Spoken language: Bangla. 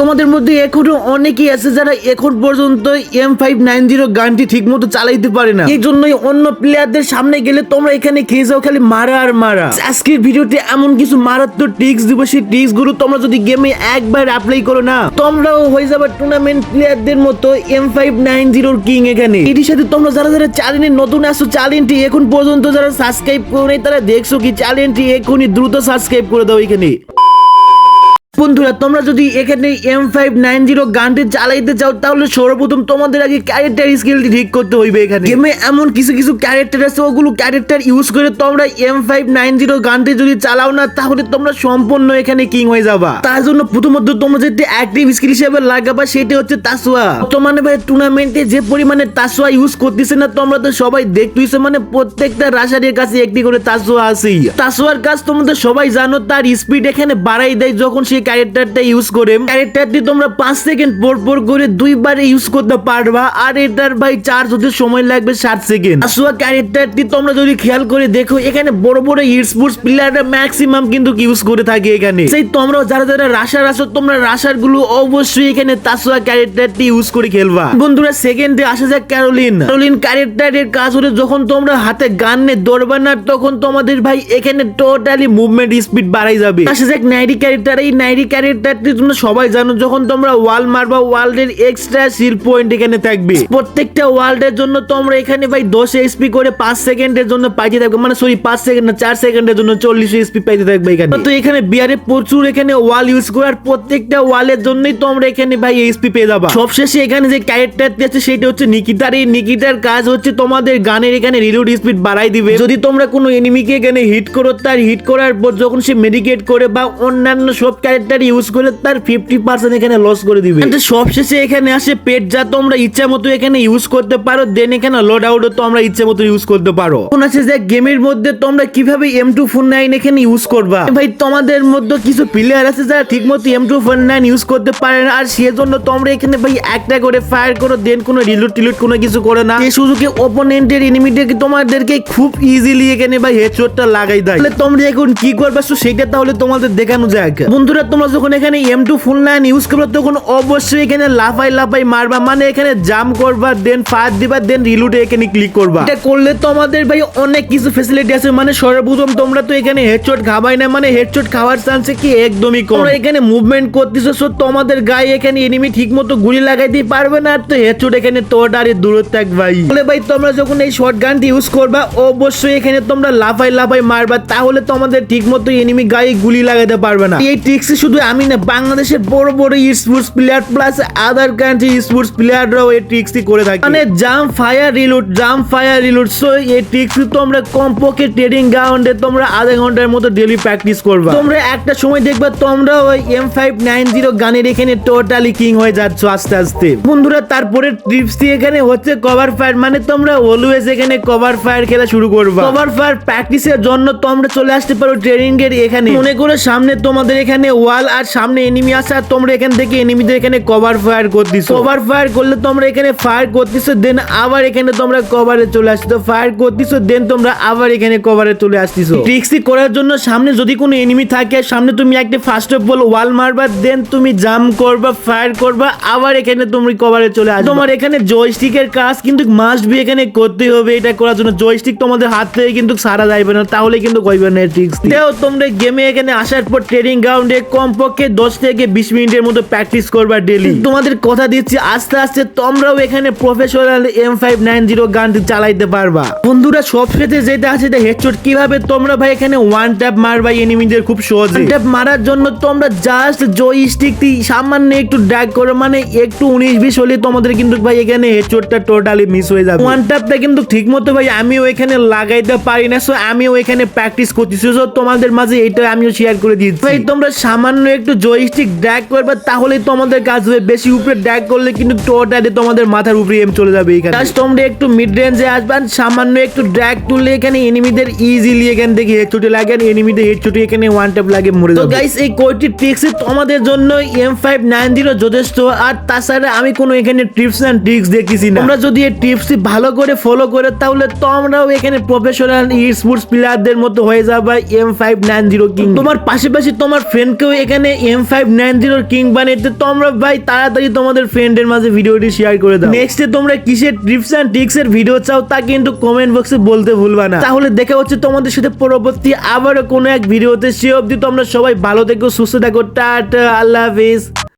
তোমাদের মধ্যে এখনও অনেকেই আছে যারা এখন পর্যন্ত এম ফাইভ নাইন জিরো গানটি ঠিক মতো চালাইতে পারে না। এই জন্যই অন্য প্লেয়ারদের সামনে গেলে তোমরা এখানে খেয়ে যাও, খালি মারা আর মারা। আজকের ভিডিওতে এমন কিছু মারাত্মক ট্রিক্স দিব, সেই ট্রিক্সগুলো তোমরা যদি গেমে একবার অ্যাপ্লাই করো না, তোমরাও হয়ে যাবে টুর্নামেন্ট প্লেয়ারদের মতো এম ফাইভ নাইন জিরোর কিং এখানে। এটির সাথে তোমরা যারা যারা চ্যানেলে নতুন আসছো চ্যানেলটি এখন পর্যন্ত যারা সাবস্ক্রাইব করে তারা দেখছ কি চ্যানেলটি এখনই দ্রুত সাবস্ক্রাইব করে দাও এখানে। বন্ধুরা, তোমরা যদি এখানে এম ফাইভ নাইন জিরো গানটি চালাইতে চাও, তাহলে সর্বপ্রথম তোমাদের আগে ক্যারেক্টার স্কিলটি ঠিক করতে হইবে এখানে। গেমে এমন কিছু কিছু ক্যারেক্টার আছে, ওগুলো ক্যারেক্টার ইউজ করে তোমরা এম ফাইভ নাইন জিরো গানটি যদি চালাও না, তাহলে তোমরা সম্পূর্ণ এখানে কিং হয়ে যাবা। তার জন্য প্রথমত তোমরা যেটি অ্যাক্টিভ স্কিল হিসেবে লাগাবা, সেটি হচ্ছে তাসুয়া বর্তমানে ভাই টুর্নামেন্টে যে পরিমাণে তাসুয়া ইউজ করতেছে না, তোমরা তো সবাই দেখতেইছো মানে প্রত্যেকটা রাশারের কাছে একটি করে তাসুয়া আছেই। তাসুয়ার কাজ তোমরা সবাই জানো, তার স্পিড এখানে বাড়াই দেয়, যখন সেই ক্যারেক্টারটা ইউজ করে, ক্যারেক্টারটি তোমরা পাঁচ সেকেন্ড পর পর করে দুইবারে ইউজ করতে পারবা, আর এটার ভাই চার্জ হতে সময় লাগবে ষাট সেকেন্ড। আসুয়া ক্যারেক্টারটি তোমরা যদি খেয়াল করে দেখো, এখানে বড় বড় স্পোর্টস প্লেয়াররা ম্যাক্সিমাম কিন্তু ইউজ করে থাকে এখানে। সেই তোমরা যারা যারা রাশার আসো তোমরা রাশারগুলো অবশ্যই এখানে তাসুয়া ক্যারেক্টারটি ইউজ করে খেলবা। বন্ধুরা সেকেন্ডে আসা যাক ক্যারোলিন ক্যারোলিন ক্যারেক্টারের কাজ হলে, যখন তোমরা হাতে গান নিয়ে দৌড়বা না, তখন তোমাদের ভাই এখানে টোটালি মুভমেন্ট স্পিড বাড়াই যাবে। আসা যাক নাইরি ক্যারেক্টার, এই নাইরি ক্যারেক্টারটি তোমরা সবাই জানো, যখন তোমরা ওয়াল মারবা ওয়ার্ল্ডের এক্সট্রা সিল পয়েন্ট এখানে থাকবে। প্রত্যেকটা ওয়ার্ল্ডের জন্য তোমরা এখানে ভাই দশ এসপি করে পাঁচ সেকেন্ডের জন্য পাইতে থাকবে। মানে সরি পাঁচ সেকেন্ড না, চার সেকেন্ডের জন্য চল্লিশ এসপি পাইতে থাকবে এখানে। তো এখানে বিয়ারে প্রচুর এখানে ওয়াল ইউজ করে, আর প্রত্যেকটা ওয়ালের জন্যই তোমরা এখানে ভাই এসপি পেয়ে যাবা। সবশেষে এখানে যে ক্যারেক্টারটি আছে, সেটা হচ্ছে নিকিতার। এই নিকিতার কাজ হচ্ছে তোমাদের গানের এখানে রিলোড স্পিড বাড়াই দিবে। যদি তোমরা কোনো এনিমিকে এখানে হিট করো, তার হিট করার পর যখন সে মেডিকেট করে বা অন্যান্য সব ক্যারেক্টার ইউজ করে তার ফিফটি পার্সেন্ট এখানে লস করে দিবে। সবশেষে এখানে আসে পেট যা তোমরা ইচ্ছা মতো এখানে ইউজ করতে পারো দেন এখানে লোড আউট তোমরা ইচ্ছা মতো ইউজ করতে পারো। এখন আছে যে গেমের মধ্যে তোমরা কীভাবে এম টু ফোর নাইন এখানে ইউজ করবা? ভাই, তোমাদের মধ্যে কিছু প্লেয়ার আছে যারা ঠিক মতো M two four nine use করতে পারে না, আর সেজন্য তোমরা এখানে ভাই একটা করে ফায়ার করো দেন কোনো রিলুট টিলুট কোনো কিছু করে না। এই সুযোগে ওপোনেন্টের এনিমিটাকে তোমাদেরকে খুব ইজিলি এখানে ভাই হেডশটটা লাগাই দেয়। তাহলে তোমরা এখন কি করবা? সেটা তাহলে তোমাদের দেখানো যাক। বন্ধুরা তোমরা যখন এখানে M two four nine use করবে তখন অবশ্যই এখানে লাফাই লাফাই মারবা। মানে এখানে জাম্প করবা দেন ফায়ার দিবা দেন রিলুটে এখানে ক্লিক করবা। এটা করলে তোমাদের ভাই অনেক কিছু ফেসিলিটি আছে। মানে সর্বপ্রথম তোমরা তো এখানে হেডশট খাবাই না মানে হেডশট খাওয়ার চান্স কি একদমই কম। তোমরা এখানে মুভমেন্ট করতেছো so তোমাদের গায়ে এখানে এনিমি ঠিক মতো গুলি লাগাইতে পারবে না আর তো হেডশট এখানে তোটারে দূরে থাক ভাই। বলে ভাই তোমরা যখন এই শর্ট গানটি ইউজ করবা অবশ্যই এখানে তোমরা লাফাই লাফাই মারবা তাহলে তোমাদের ঠিক মতো এনিমি গায়ে গুলি লাগাতে পারবে না। এই ট্রিক্স শুধু আমি না বাংলাদেশের বড় বড় sports player plus other country sports প্লেয়াররাও এই ট্রিক্সই করে থাকে। মানে jump fire reload jump fire reload so এই ট্রিক্স তোমরা কমপক্ষে ট্রেডিং গ্রাউন্ডে তোমরা আধা ঘণ্টার মতো ডেলি প্র্যাকটিস করবা। তোমরা একটা সময় দেখবা তোমরা ওই এম ফাইভ নাইন জিরো গানের এখানে টোটালি কিং হয়ে যাচ্ছ আস্তে আস্তে। বন্ধুরা তারপরে ট্রিপস দিয়ে এখানে হচ্ছে কভার ফায়ার মানে তোমরা অলওয়েজ এখানে কভার ফায়ার খেলা শুরু করবা। কভার ফায়ার প্র্যাকটিসের জন্য তোমরা চলে আসতে পারো ট্রেনিং এর এখানে। মনে করো সামনে তোমাদের এখানে ওয়াল আর সামনে এনিমি আছে আর তোমরা এখান থেকে এনিমিদের এখানে কভার ফায়ার করতেছো কভার ফায়ার করলে তোমরা এখানে ফায়ার করতেছো দেন আবার এখানে তোমরা কভারে চলে আসছো। ফায়ার করতেছো দেন তোমরা আবার এখানে কভারে চলে আসতেছো। ট্রিক্সি করার জন্য সামনে যদি কোনো এনিমি থাকে সামনে তুমি একটা ফার্স্ট অফ অল ওয়াল মারবা দেন তুমি জাম্প করবা ফায়ার করবা আবার এখানে তুমি কভারে চলে আসবে। তোমার এখানে জয়স্টিকের কাজ কিন্তু মাস্ট বি এখানে করতে হবে এটা করার জন্য জয়স্টিক তোমাদের হাত থেকে কিন্তু সারা যাইবে না তাহলে কিন্তু কইবে না ট্রিক্স দেও তোমরা গেমে এখানে আসার পর ট্রেনিং গ্রাউন্ডে কমপক্ষে দশ থেকে বিশ মিনিটের মতো প্র্যাকটিস করবা ডেলি তোমাদের কথা দিচ্ছি আস্তে আস্তে তোমরাও এখানে professional M five nine zero gun চালাইতে পারবা। বন্ধুরা সব সাথে যেটা আছে হেডশট কীভাবে? তোমরা ভাই এখানে ওয়ান ট্যাপ মারবা এনিমিদের খুব সহজে। ট্যাপ মারার জন্য তোমরা জাস্ট জয় স্টিক সামান্য একটু ড্র্যাগ করো মানে একটু উনিশ বিশ হলে তোমাদের কিন্তু ভাই এখানে হেডশটটা টোটালি মিস হয়ে যাবে। ওয়ান ট্যাপটা কিন্তু ঠিক মতো ভাই আমিও এখানে লাগাইতে পারি না সো আমিও এখানে প্র্যাকটিস করতেছি। সো তোমাদের মাঝে এটা আমিও শেয়ার করে দিচ্ছি। ভাই তোমরা সামান্য একটু জয়স্টিক ড্র্যাগ করবে তাহলে তোমাদের কাজ হবে। বেশি উপরে ড্র্যাগ করলে কিন্তু টোটালি তোমাদের মাথার উপরে এম চলে যাবে এখানে। জাস্ট তোমরা একটু মিড রেঞ্জে আসবেন সামান্য একটু ড্র্যাগ তুললে এখানে এনিমিদের ইজিলি এখান থেকে হেডশটে লাগে আর এনিমিদের হেডশটে এখানে ওয়ান ট্যাপ লাগে মরে যাবে। গাইস এই কোডটি ট্রিক্স তোমাদের জন্য এম ফাইভ নাইন জিরো যথেষ্ট আর তাছাড়া আমি কোনো এখানে টিপস অ্যান্ড ট্রিক্স দেখতেছি না। তোমরা যদি এই টিপস ভালো করে ফলো করে তাহলে তোমরাও এখানে প্রফেশনাল ই স্পোর্টস প্লেয়ারদের মতো হয়ে যাবে M five nine zero king তোমার পাশাপাশি তোমার ফ্রেন্ডকেও এখানে এম ফাইভ নাইন জিরোর কিং বানিয়ে তোমরা ভাই তাড়াতাড়ি তোমাদের ফ্রেন্ডের মাঝে ভিডিওটি শেয়ার করে দাও। নেক্সটে তোমরা কিসের টিপস অ্যান্ড ট্রিক্স এর ভিডিও চাও তা কিন্তু কমেন্ট বক্সে বলতে ভুলবা না। তাহলে দেখা হচ্ছে তোমাদের সাথে পরবর্তী আবারও কোনো এক ভিডিওতে সে অবধি তোমরা সবাই ভালো থেকো, সুস্থ থাকো, টাটা, আল্লাহ হাফিজ।